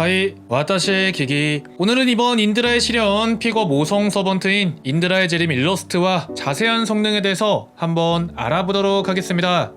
하이 와타시 기기. 오늘은 이번 인드라의 실현 픽업 5성 서번트인 인드라의 재림 일러스트와 자세한 성능에 대해서 한번 알아보도록 하겠습니다.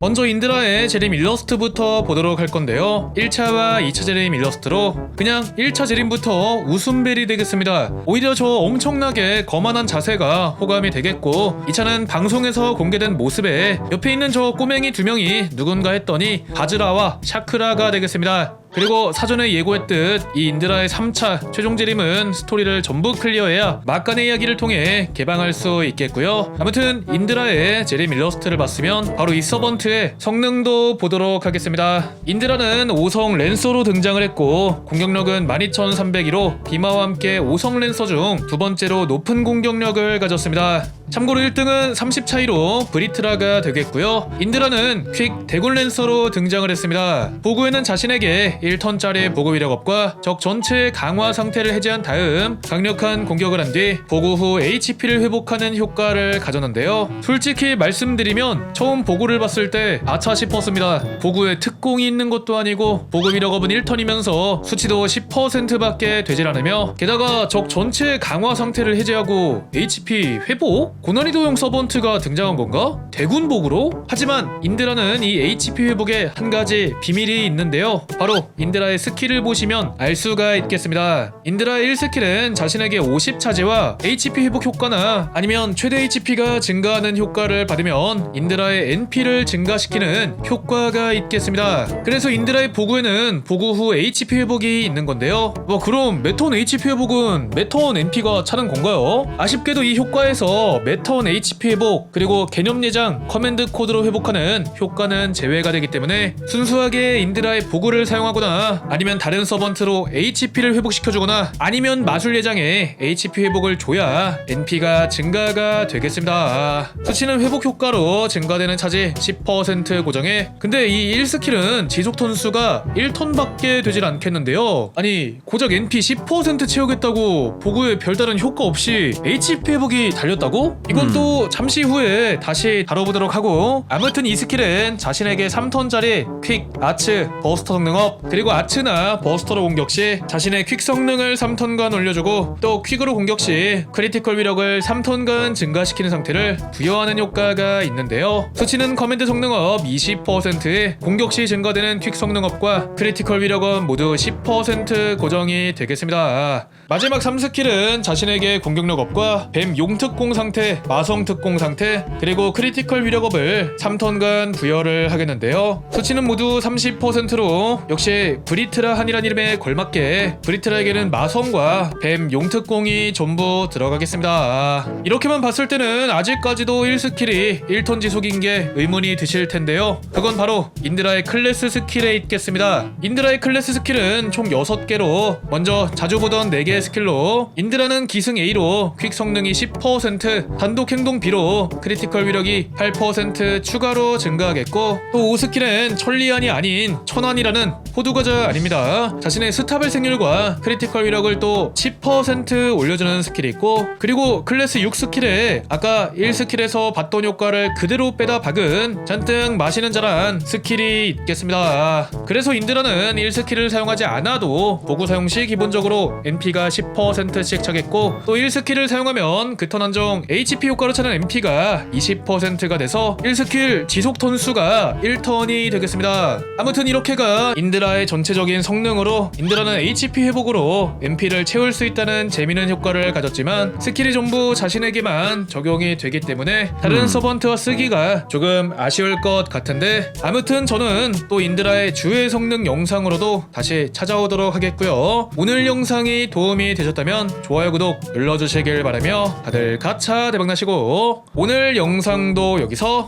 먼저 인드라의 재림 일러스트부터 보도록 할 건데요. 1차와 2차 재림 일러스트로 그냥 1차 재림부터 웃음벨이 되겠습니다. 오히려 저 엄청나게 거만한 자세가 호감이 되겠고 2차는 방송에서 공개된 모습에 옆에 있는 저 꼬맹이 두 명이 누군가 했더니 바즈라와 샤크라가 되겠습니다 그리고 사전에 예고했듯 이 인드라의 3차 최종 재림은 스토리를 전부 클리어해야 막간의 이야기를 통해 개방할 수 있겠고요. 아무튼 인드라의 재림 일러스트를 봤으면 바로 이 서번트의 성능도 보도록 하겠습니다. 인드라는 5성 랜서로 등장을 했고 공격력은 12302로 비마와 함께 5성 랜서 중 두 번째로 높은 공격력을 가졌습니다. 참고로 1등은 30 차이로 브리트라가 되겠고요. 인드라는 퀵 대군 랜서로 등장을 했습니다. 보구에는 자신에게 1턴짜리 보고 위력업과 적 전체의 강화 상태를 해제한 다음 강력한 공격을 한 뒤 보고 후 HP를 회복하는 효과를 가졌는데요. 솔직히 말씀드리면 처음 보고를 봤을 때 아차 싶었습니다. 보구에 특공이 있는 것도 아니고 보고 위력업은 1턴이면서 수치도 10%밖에 되질 않으며 게다가 적 전체의 강화 상태를 해제하고 HP 회복? 고난이도형 서번트가 등장한 건가? 대군 복으로? 하지만 인드라는 이 HP 회복에 한 가지 비밀이 있는데요. 바로 인드라의 스킬을 보시면 알 수가 있겠습니다. 인드라의 1스킬은 자신에게 50 차지와 HP 회복 효과나 아니면 최대 HP가 증가하는 효과를 받으면 인드라의 NP를 증가시키는 효과가 있겠습니다. 그래서 인드라의 보구에는 보구 후 HP 회복이 있는 건데요. 뭐 그럼 메톤 HP 회복은 메톤 NP가 차는 건가요? 아쉽게도 이 효과에서 메톤 HP 회복 그리고 개념 내장 커맨드 코드로 회복하는 효과는 제외가 되기 때문에 순수하게 인드라의 보구를 사용하거나 아니면 다른 서번트로 HP를 회복시켜주거나 아니면 마술 예장에 HP 회복을 줘야 NP가 증가가 되겠습니다. 수치는 회복 효과로 증가되는 차지 10% 고정해 근데 이 1스킬은 지속 턴수가 1턴밖에 되질 않겠는데요. 아니 고작 NP 10% 채우겠다고 보구에 별다른 효과 없이 HP 회복이 달렸다고? 이건 음. 또 잠시 후에 다시 다뤄보도록 하고 아무튼 이 스킬은 자신에게 3턴짜리 퀵, 아츠, 버스터 성능업 그리고 아츠나 버스터로 공격 시 자신의 퀵 성능을 3턴간 올려주고 또 퀵으로 공격 시 크리티컬 위력을 3턴간 증가시키는 상태를 부여하는 효과가 있는데요 수치는 커맨드 성능업 20%에 공격 시 증가되는 퀵 성능업과 크리티컬 위력은 모두 10% 고정이 되겠습니다 마지막 3스킬은 자신에게 공격력 업과 뱀 용특공 상태, 마성 특공 상태, 그리고 크리티컬 위력업을 3턴간 부여를 하겠는데요. 수치는 모두 30%로 역시 브리트라 한이란 이름에 걸맞게 브리트라에게는 마성과 뱀 용특공이 전부 들어가겠습니다. 이렇게만 봤을 때는 아직까지도 1스킬이 1턴 지속인 게 의문이 드실 텐데요. 그건 바로 인드라의 클래스 스킬에 있겠습니다. 인드라의 클래스 스킬은 총 6개로 먼저 자주 보던 4개 의 스킬로 인드라는 기승 A로 퀵 성능이 10% 단독 행동 B로 크리티컬 위력이 8% 추가로 증가하겠고 또 5스킬은 천리안이 아닌 천안이라는 호두과자 아닙니다. 자신의 스타벨 생률과 크리티컬 위력을 또 10% 올려주는 스킬이 있고 그리고 클래스 6 스킬에 아까 1스킬에서 봤던 효과를 그대로 빼다 박은 잔뜩 마시는 자란 스킬이 있겠습니다. 그래서 인드라는 1스킬을 사용하지 않아도 보고 사용 시 기본적으로 NP가 10%씩 차겠고 또 1스킬을 사용하면 그 턴 한정 HP 효과로 차는 NP가 20%가 돼서 1스킬 지속 턴수가 1턴이 되겠습니다. 아무튼 이렇게가 인드라의 전체적인 성능으로 인드라는 HP 회복으로 NP를 채울 수 있다는 재미있는 효과를 가졌지만 스킬이 전부 자신에게만 적용이 되기 때문에 다른 음. 서번트와 쓰기가 조금 아쉬울 것 같은데 아무튼 저는 또 인드라의 주요 성능 영상으로도 다시 찾아오도록 하겠고요. 오늘 영상이 도움이 되셨다면 좋아요 구독 눌러주시길 바라며 다들 가차 대박나시고 오늘 영상도 여기서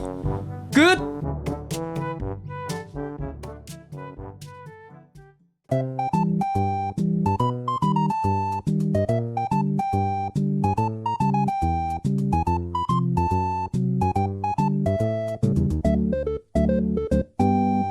끝!